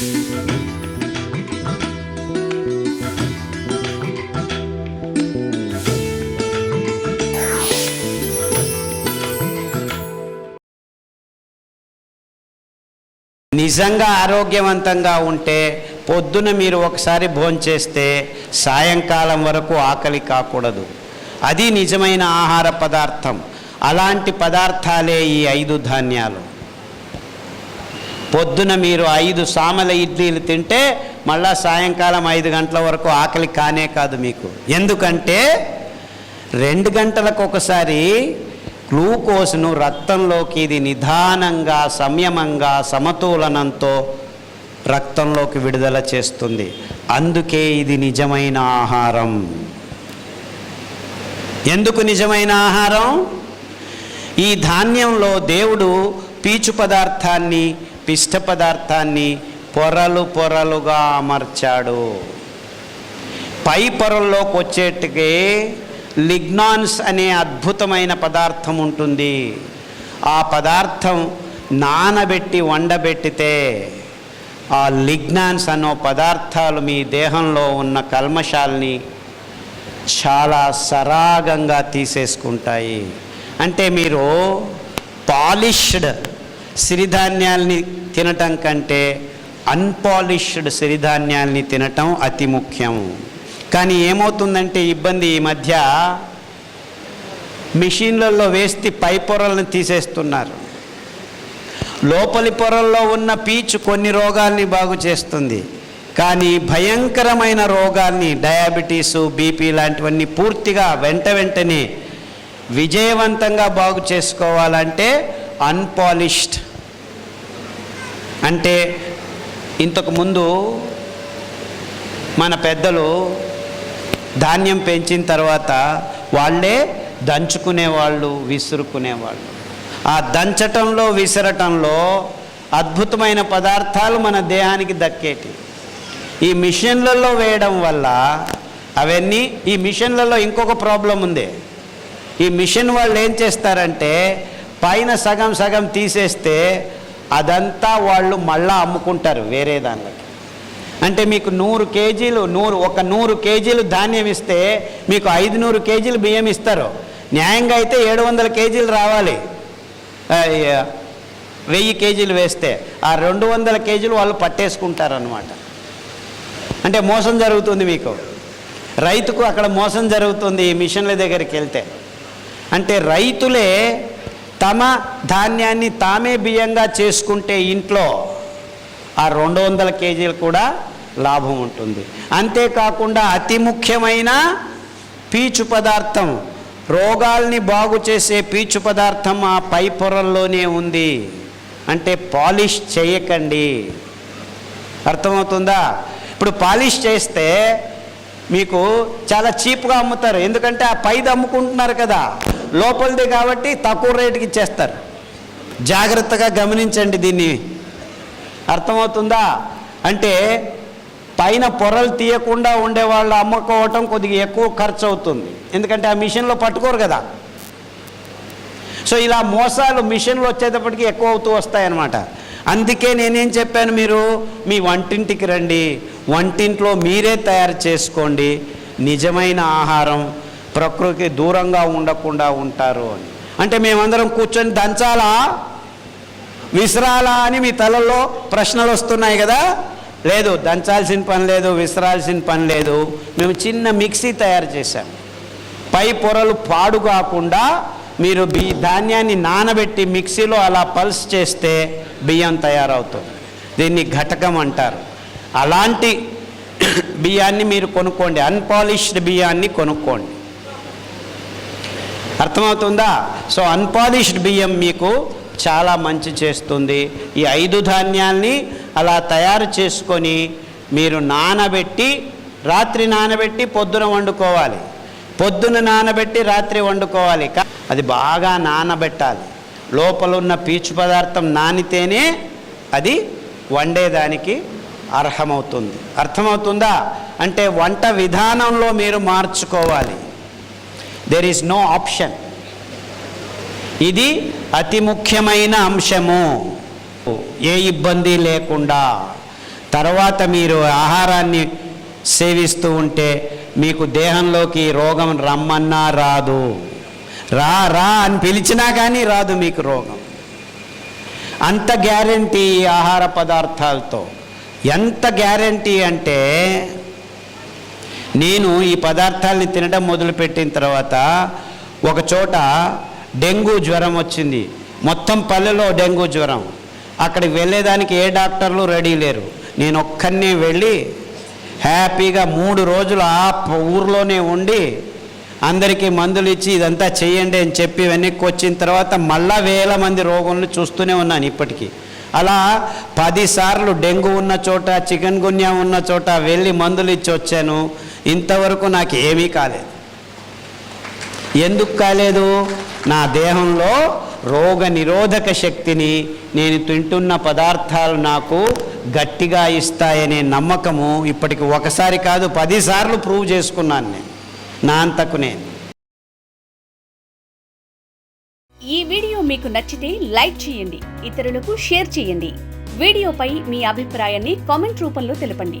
నిజంగా ఆరోగ్యవంతంగా ఉంటే పొద్దున మీరు ఒకసారి భోంచేస్తే సాయంకాలం వరకు ఆకలి కాకూడదు. అది నిజమైన ఆహార పదార్థం. అలాంటి పదార్థాలే ఈ ఐదు ధాన్యాలు. పొద్దున మీరు ఐదు సామల ఇడ్లీలు తింటే మళ్ళా సాయంకాలం ఐదు గంటల వరకు ఆకలి కానే కాదు మీకు. ఎందుకంటే రెండు గంటలకు ఒకసారి గ్లూకోజ్ను రక్తంలోకి ఇది నిదానంగా సంయమంగా సమతూలనంతో రక్తంలోకి విడుదల చేస్తుంది. అందుకే ఇది నిజమైన ఆహారం. ఎందుకు నిజమైన ఆహారం? ఈ ధాన్యంలో దేవుడు పీచు పదార్థాన్ని పిష్ట పదార్థాన్ని పొరలు పొరలుగా అమర్చాడు. పై పొరల్లోకి వచ్చేటికి లిగ్నాన్స్ అనే అద్భుతమైన పదార్థం ఉంటుంది. ఆ పదార్థం నానబెట్టి వండబెట్టితే ఆ లిగ్నాన్స్ అనో పదార్థాలు మీ దేహంలో ఉన్న కల్మషాల్ని చాలా సరాగంగా తీసేసుకుంటాయి. అంటే మీరు పాలిష్డ్ సిరిధాన్యాల్ని తినటం కంటే అన్పాలిష్డ్ సిరిధాన్యాల్ని తినటం అతి ముఖ్యం. కానీ ఏమవుతుందంటే ఇబ్బంది ఈ మధ్య మిషన్లలో వేస్తే పై పొరలను తీసేస్తున్నారు. లోపలి పొరల్లో ఉన్న పీచు కొన్ని రోగాల్ని బాగు చేస్తుంది. కానీ భయంకరమైన రోగాల్ని డయాబెటీసు బీపీ లాంటివన్నీ పూర్తిగా వెంట వెంటనే విజయవంతంగా బాగు చేసుకోవాలంటే అన్పాలిష్డ్ అంటే ఇంతకుముందు మన పెద్దలు ధాన్యం పెంచిన తర్వాత వాళ్ళే దంచుకునేవాళ్ళు విసురుకునేవాళ్ళు. ఆ దంచటంలో విసరటంలో అద్భుతమైన పదార్థాలు మన దేహానికి దక్కేటి ఈ మిషన్లలో వేయడం వల్ల అవన్నీ ఈ మిషన్లలో ఇంకొక ప్రాబ్లం ఉంది. ఈ మిషన్ వాళ్ళు ఏం చేస్తారంటే పైన సగం సగం తీసేస్తే అదంతా వాళ్ళు మళ్ళా అమ్ముకుంటారు వేరే దానికి అంటే మీకు నూరు కేజీలు నూరు ఒక నూరు కేజీలు ధాన్యం ఇస్తే మీకు ఐదు నూరు కేజీలు బియ్యం ఇస్తారు. న్యాయంగా అయితే ఏడు వందల కేజీలు రావాలి. వెయ్యి కేజీలు వేస్తే ఆ రెండు వందల కేజీలు వాళ్ళు పట్టేసుకుంటారనమాట అంటే మోసం జరుగుతుంది మీకు. రైతుకు అక్కడ మోసం జరుగుతుంది ఈ మిషన్ల దగ్గరికి వెళ్తే. అంటే రైతులే తమ ధాన్యాన్ని తామే బియ్యంగా చేసుకుంటే ఇంట్లో ఆ రెండు వందల కేజీలు కూడా లాభం ఉంటుంది. అంతేకాకుండా అతి ముఖ్యమైన పీచు పదార్థం రోగాల్ని బాగు చేసే పీచు పదార్థం ఆ పై పొరల్లోనే ఉంది. అంటే పాలిష్ చేయకండి. అర్థమవుతుందా? ఇప్పుడు పాలిష్ చేస్తే మీకు చాలా చీప్గా అమ్ముతారు. ఎందుకంటే ఆ పైది అమ్ముకుంటున్నారు కదా. లోపలిది కాబట్టి తక్కువ రేటుకి ఇచ్చేస్తారు. జాగ్రత్తగా గమనించండి దీన్ని. అర్థమవుతుందా? అంటే పైన పొరలు తీయకుండా ఉండే వాళ్ళు అమ్ముకోవటం కొద్దిగా ఎక్కువ ఖర్చు అవుతుంది ఎందుకంటే ఆ మిషన్లో పట్టుకోరు కదా. సో ఇలా మోసాలు మిషన్లు వచ్చేటప్పటికి ఎక్కువ అవుతూ వస్తాయన్నమాట. అందుకే నేనేం చెప్పాను మీరు? మీ వంటింటికి రండి. వంటింట్లో మీరే తయారు చేసుకోండి. నిజమైన ఆహారం ప్రకృతికి దూరంగా ఉండకుండా ఉంటారు అని. అంటే మేమందరం కూర్చొని దంచాలా? విసరాలా అని మీ తలలో ప్రశ్నలు వస్తున్నాయి కదా? లేదు దంచాల్సిన పని లేదు విసరాల్సిన పని లేదు. మేము చిన్న మిక్సీ తయారు చేశాం. పై పొరలు పాడు కాకుండా మీరు బి ధాన్యాన్ని నానబెట్టి మిక్సీలో అలా పల్స్ చేస్తే బియ్యం తయారవుతుంది. దీన్ని ఘటకం అంటారు. అలాంటి బియ్యాన్ని మీరు కొనుక్కోండి. అన్పాలిష్డ్ బియ్యాన్ని కొనుక్కోండి. అర్థమవుతుందా? సో అన్పాలిష్డ్ బియ్యం మీకు చాలా మంచి చేస్తుంది. ఈ ఐదు ధాన్యాల్ని అలా తయారు చేసుకొని మీరు నానబెట్టి రాత్రి నానబెట్టి పొద్దున వండుకోవాలి. పొద్దున నానబెట్టి రాత్రి వండుకోవాలి. అది బాగా నానబెట్టాలి. లోపల ఉన్న పీచు పదార్థం నానితేనే అది వండేదానికి అర్హమవుతుంది. అర్థమవుతుందా? అంటే వంట విధానంలో మీరు మార్చుకోవాలి. దెర్ ఈస్ నో ఆప్షన్ ఇది అతి ముఖ్యమైన అంశము. ఏ ఇబ్బంది లేకుండా. తర్వాత మీరు ఆహారాన్ని సేవిస్తూ ఉంటే మీకు దేహంలోకి రోగం రమ్మన్నా రాదు. రా రా అని పిలిచినా కానీ రాదు మీకు రోగం. అంత గ్యారంటీ ఆహార పదార్థాలతో. ఎంత గ్యారంటీ అంటే నేను ఈ పదార్థాలని తినడం మొదలుపెట్టిన తర్వాత ఒక చోట డెంగ్యూ జ్వరం వచ్చింది. మొత్తం పల్లెలో డెంగ్యూ జ్వరం. అక్కడికి వెళ్ళేదానికి ఏ డాక్టర్లు రెడీ లేరు. నేను ఒక్కరిని వెళ్ళి హ్యాపీగా మూడు రోజులు ఆ ఊర్లోనే ఉండి అందరికీ మందులు ఇచ్చి ఇదంతా చేయండి అని చెప్పి వెనక్కి వచ్చిన తర్వాత మళ్ళా వేల మంది రోగులను చూస్తూనే ఉన్నాను ఇప్పటికీ. అలా పదిసార్లు డెంగ్యూ ఉన్న చోట చికెన్ గున్యా ఉన్న చోట వెళ్ళి మందులు ఇచ్చి వచ్చాను. ఇంతవరకు నాకు ఏమీ కాలేదు. ఎందుకు కాలేదు? నా దేహంలో రోగ నిరోధక శక్తిని నేను తింటున్న పదార్థాలు నాకు గట్టిగా ఇస్తాయనే నమ్మకము ఇప్పటికి ఒకసారి కాదు పదిసార్లు ప్రూవ్ చేసుకున్నాను నేను. నా అంతకు నేను. ఈ వీడియో మీకు నచ్చితే లైక్ చేయండి ఇతరులకు షేర్ చేయండి. వీడియోపై మీ అభిప్రాయాన్ని కామెంట్ రూపంలో తెలపండి.